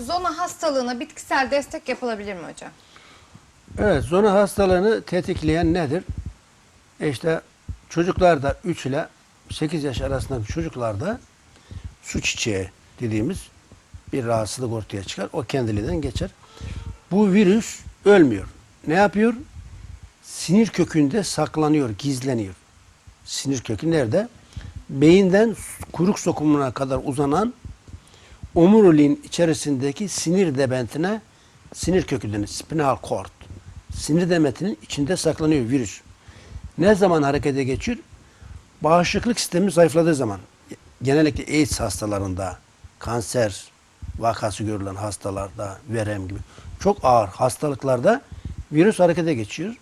Zona hastalığına bitkisel destek yapılabilir mi hocam? Evet, zona hastalığını tetikleyen nedir? İşte çocuklarda 3 ile 8 yaş arasındaki çocuklarda su çiçeği dediğimiz bir rahatsızlık ortaya çıkar. O kendiliğinden geçer. Bu virüs ölmüyor. Ne yapıyor? Sinir kökünde saklanıyor, gizleniyor. Sinir kökü nerede? Beyinden kuyruk sokumuna kadar uzanan omuriliğin içerisindeki sinir debentine sinir kökü denir. Spinal cord. Sinir demetinin içinde saklanıyor virüs. Ne zaman harekete geçiyor? Bağışıklık sistemi zayıfladığı zaman. Genellikle AIDS hastalarında, kanser vakası görülen hastalarda, verem gibi çok ağır hastalıklarda virüs harekete geçiyor.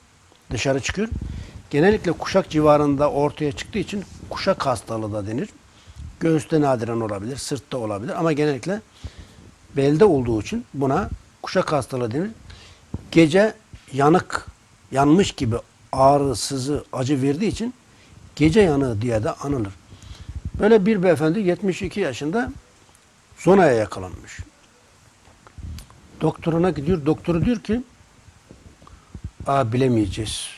Dışarı çıkıyor. Genellikle kuşak civarında ortaya çıktığı için kuşak hastalığı da denir. Göğüste nadiren olabilir, sırtta olabilir ama genellikle belde olduğu için buna kuşak hastalığı denir. Gece yanık, yanmış gibi ağrı, sızı, acı verdiği için gece yanığı diye de anılır. Böyle bir beyefendi 72 yaşında zonaya yakalanmış. Doktoruna gidiyor. Doktoru diyor ki Aa, bilemeyeceğiz.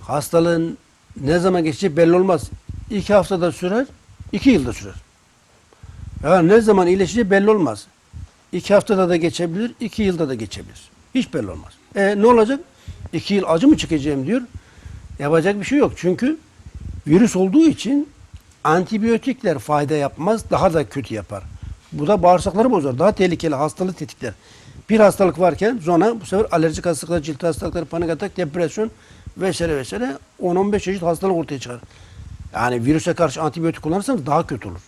Hastalığın ne zaman geçecek belli olmaz. İki haftada sürer, iki yılda sürer. Ya ne zaman iyileşecek belli olmaz. İki haftada da geçebilir, iki yılda da geçebilir. Hiç belli olmaz. E ne olacak? İki yıl acı mı çekeceğim diyor. Yapacak bir şey yok. Çünkü virüs olduğu için antibiyotikler fayda yapmaz, daha da kötü yapar. Bu da bağırsakları bozar. Daha tehlikeli hastalığı tetikler. Bir hastalık varken zona bu sefer alerjik hastalıklar, cilt hastalıkları, panik atak, depresyon vesaire vesaire 10-15 çeşit hastalık ortaya çıkar. Yani virüse karşı antibiyotik kullanırsanız daha kötü olur.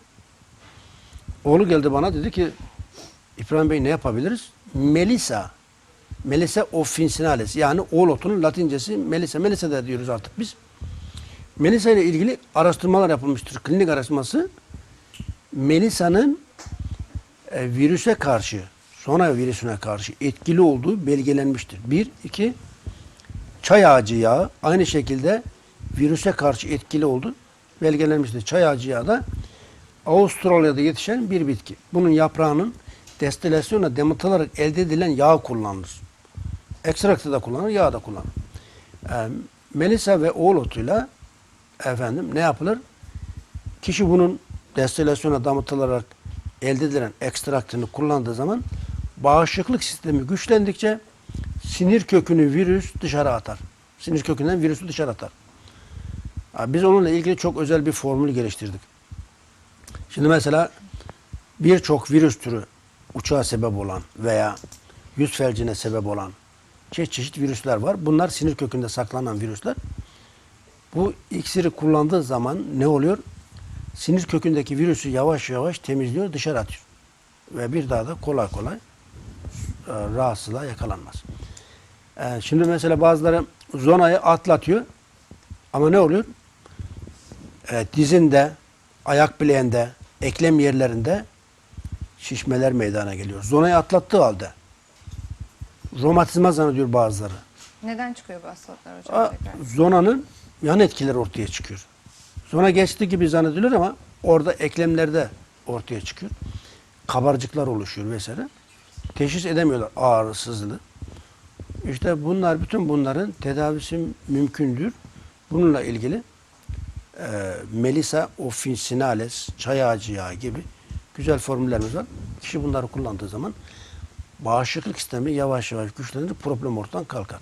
Oğlu geldi bana dedi ki İbrahim Bey ne yapabiliriz? Melisa. Melisa officinalis yani oğul otunun latincesi Melisa. Melisa da diyoruz artık biz. Melisa ile ilgili araştırmalar yapılmıştır. Klinik araştırması Melisa'nın e, virüse karşı, sonra virüsüne karşı etkili olduğu belgelenmiştir. Bir, iki, çay ağacı yağı aynı şekilde virüse karşı etkili olduğu belgelenmiştir. Çay ağacı yağı da Avustralya'da yetişen bir bitki. Bunun yaprağının destilasyonla damıtılarak elde edilen yağ kullanılır. Ekstraktı da kullanılır, yağ da kullanılır. E, Melisa ve oğul otuyla efendim ne yapılır? Kişi bunun destilasyona damıtılarak elde edilen ekstraktını kullandığı zaman bağışıklık sistemi güçlendikçe sinir kökünü virüs dışarı atar. Sinir kökünden virüsü dışarı atar. Biz onunla ilgili çok özel bir formül geliştirdik. Şimdi mesela birçok virüs türü uçağa sebep olan veya yüz felcine sebep olan çeşit çeşit virüsler var. Bunlar sinir kökünde saklanan virüsler. Bu iksiri kullandığı zaman ne oluyor? Sinir kökündeki virüsü yavaş yavaş temizliyor, dışarı atıyor. Ve bir daha da kolay kolay e, rahatsızlığa yakalanmaz. E, şimdi mesela bazıları zonayı atlatıyor. Ama ne oluyor? E, dizinde, ayak bileğinde, eklem yerlerinde şişmeler meydana geliyor. Zonayı atlattığı halde. Romatizma zannediyor bazıları. Neden çıkıyor bu hastalıklar hocam? A- tekrar? zonanın yan etkileri ortaya çıkıyor. Zona geçti gibi zannediliyor ama orada eklemlerde ortaya çıkıyor. Kabarcıklar oluşuyor vesaire. Teşhis edemiyorlar ağrı, sızılı. İşte bunlar, bütün bunların tedavisi mümkündür. Bununla ilgili e, Melisa officinales, çay ağacı yağı gibi güzel formüllerimiz var. Kişi bunları kullandığı zaman bağışıklık sistemi yavaş yavaş güçlenir, problem ortadan kalkar.